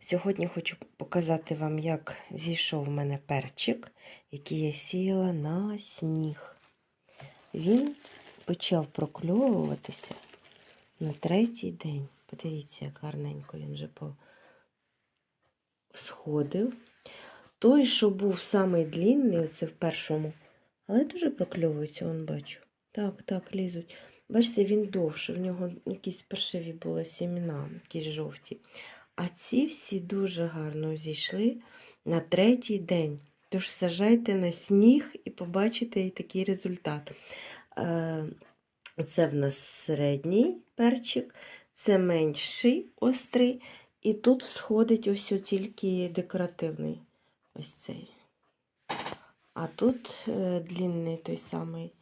Сьогодні хочу показати вам, як зійшов в мене перчик, який я сіяла на сніг. Він почав прокльовуватися на третій день. Подивіться, як гарненько він вже сходив. Той, що був самий длінний, оце в першому, але дуже прокльовується, он бачу. Так, так, лізуть. Бачите, він довше, в нього якісь першиві були сімена, якісь жовті. А ці всі дуже гарно зійшли на третій день. Тож сажайте на сніг і побачите і такий результат. Е, Це в нас середній перчик, це менший острий, і тут сходить ось тільки декоративний ось цей. А тут е, длінний той самий.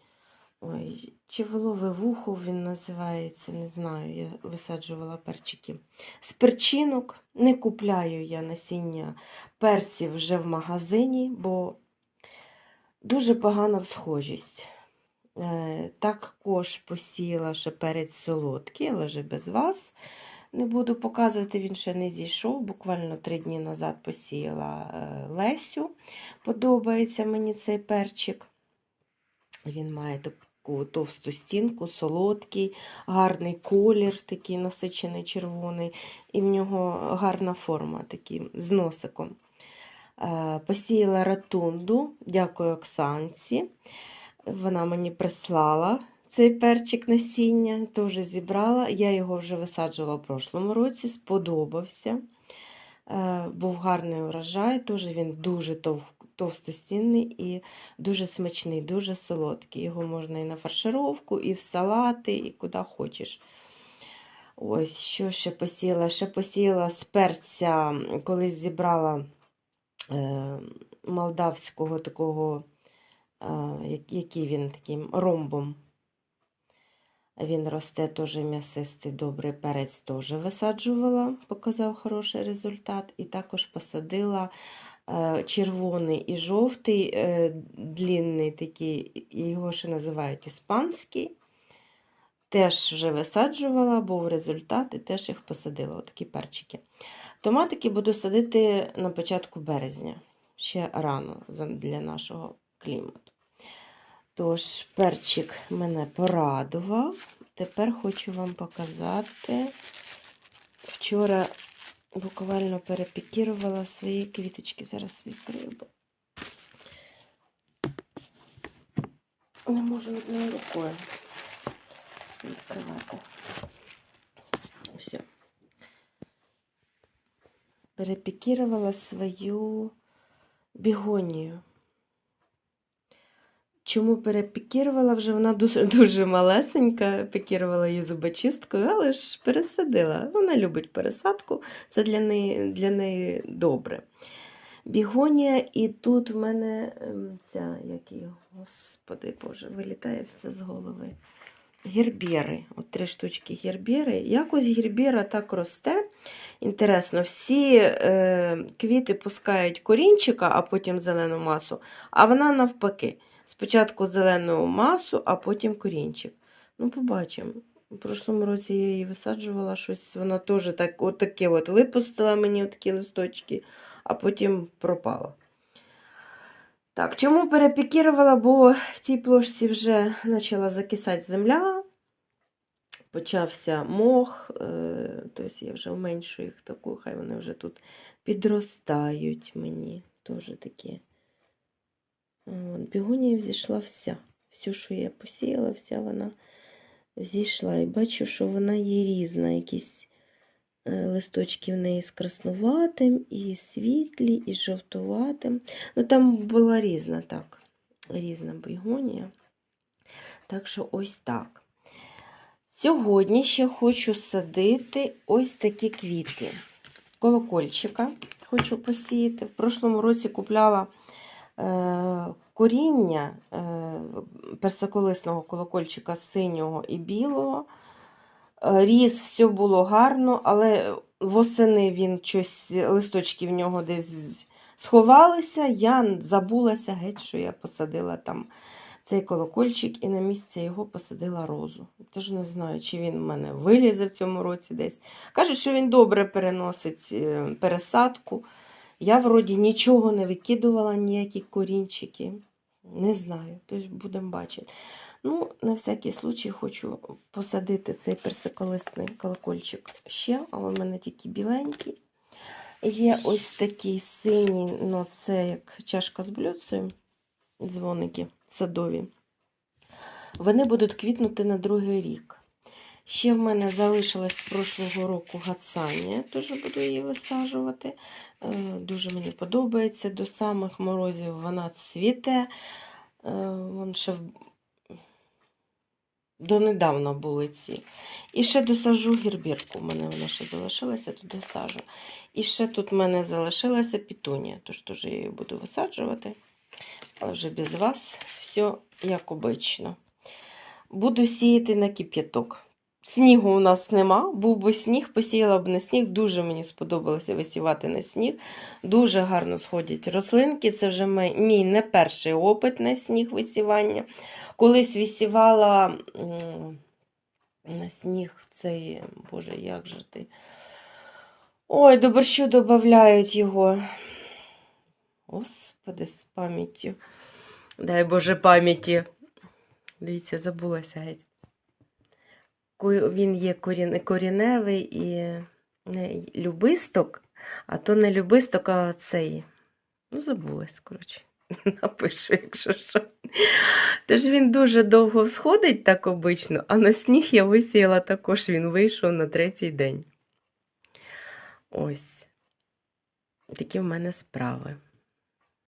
Ой, Чеволове вухо він називається, не знаю, я висаджувала перчики. З перчинок не купляю я насіння перців вже в магазині, бо дуже погана всхожість. Е, Також посіяла ще перець солодкий, але вже без вас. Не буду показувати, він ще не зійшов. Буквально три дні назад посіяла е, Лесю. Подобається мені цей перчик. Він має таку товсту стінку, солодкий, гарний колір, такий насичений червоний, і в нього гарна форма, такий, з носиком. Е, Посіяла ратунду, дякую Оксанці. Вона мені прислала цей перчик насіння, теж зібрала. Я його вже висаджувала в прошлому році, сподобався. Е, Був гарний урожай, теж він дуже товстостінний і дуже смачний, дуже солодкий. Його можна і на фаршировку, і в салати, і куди хочеш. Ось, що ще посіяла? Ще посіяла з перця, коли зібрала е, молдавського такого, е, який він таким ромбом. Він росте теж м'ясистий, добрий перець теж висаджувала, показав хороший результат. І також посадила червоний і жовтий, е, длінний такий, його ще називають іспанський. Теж вже висаджувала, був результат, і теж їх посадила, отакі перчики. Томатики буду садити на початку березня, ще рано для нашого клімату. Тож, перчик мене порадував. Тепер хочу вам показати. Вчора буквально перепікірувала свої квіточки. Зараз відкрию. Не можу одною рукою відкривати. Все. Перепікірувала свою бігонію. Чому перепікірувала вже? Вона дуже дуже малесенька, пікірувала її зубочисткою, але ж пересадила. Вона любить пересадку, це для неї для неї добре. Бігонія, і тут в мене ем, ця, як її, господи Боже, вилітає все з голови. Гербери. От три штучки гербери. Якось гербера так росте. Інтересно, всі е, квіти пускають корінчика, а потім зелену масу, а вона навпаки. Спочатку зелену масу, а потім корінчик. Ну, побачимо. У прошлому році я її висаджувала щось, вона теж так, от таке от випустила мені такі листочки, а потім пропала. Так, чому перепікірувала? Бо в тій плошці вже почала закисати земля, почався мох, тобто я вже уменшую їх таку, хай вони вже тут підростають мені. Теж такі. Бігонія взійшла вся. Все, що я посіяла, вся вона взійшла. І бачу, що вона є різна. Якісь е, листочки в неї з краснуватим, і світлі, і жовтуватим. Ну, там була різна, так, різна бігонія. Так що ось так. Сьогодні ще хочу садити ось такі квіти. Колокольчика хочу посіяти. В прошлому році купляла. Е, коріння е, персиколисного колокольчика синього і білого. Е, ріс, все було гарно, але восени він щось, листочки в нього десь сховалися. Я забулася геть, що я посадила там цей колокольчик і на місце його посадила розу. Тож не знаю, чи він в мене вилізе в цьому році десь. Кажуть, що він добре переносить пересадку. Я вроді нічого не викидувала, ніякі корінчики. Не знаю, тобто будемо бачити. Ну, на всякий случай хочу посадити цей персиколисний колокольчик ще, але в мене тільки біленький. Є ось такий синій, ну це як чашка з блюдцем, дзвоники садові. Вони будуть квітнути на другий рік. Ще в мене залишилась з прошлого року гацанія, теж буду її висаджувати. Е, Дуже мені подобається. До самих морозів вона цвіте. Е, Вон ще донедавна були ці. І ще досажу гірбірку. У мене вона ще залишилася, то досажу. І ще тут в мене залишилася пітунія, тож теж її буду висаджувати. Але вже без вас все як обично. Буду сіяти на кип'яток. Снігу у нас нема, був би сніг, посіяла б на сніг. Дуже мені сподобалося висівати на сніг. Дуже гарно сходять рослинки. Це вже мій, не перший опит на сніг висівання. Колись висівала на сніг цей, боже, як же ти. Ой, до борщу додають його. Господи, з пам'яттю. Дай Боже пам'яті. Дивіться, забулася геть. Він є корін- коріневий і любисток, а то не любисток, а цей. Ну, забулась, коротше. Напишу, якщо що. Тож він дуже довго всходить так обично, а на сніг я висіяла також, він вийшов на третій день. Ось. Такі в мене справи.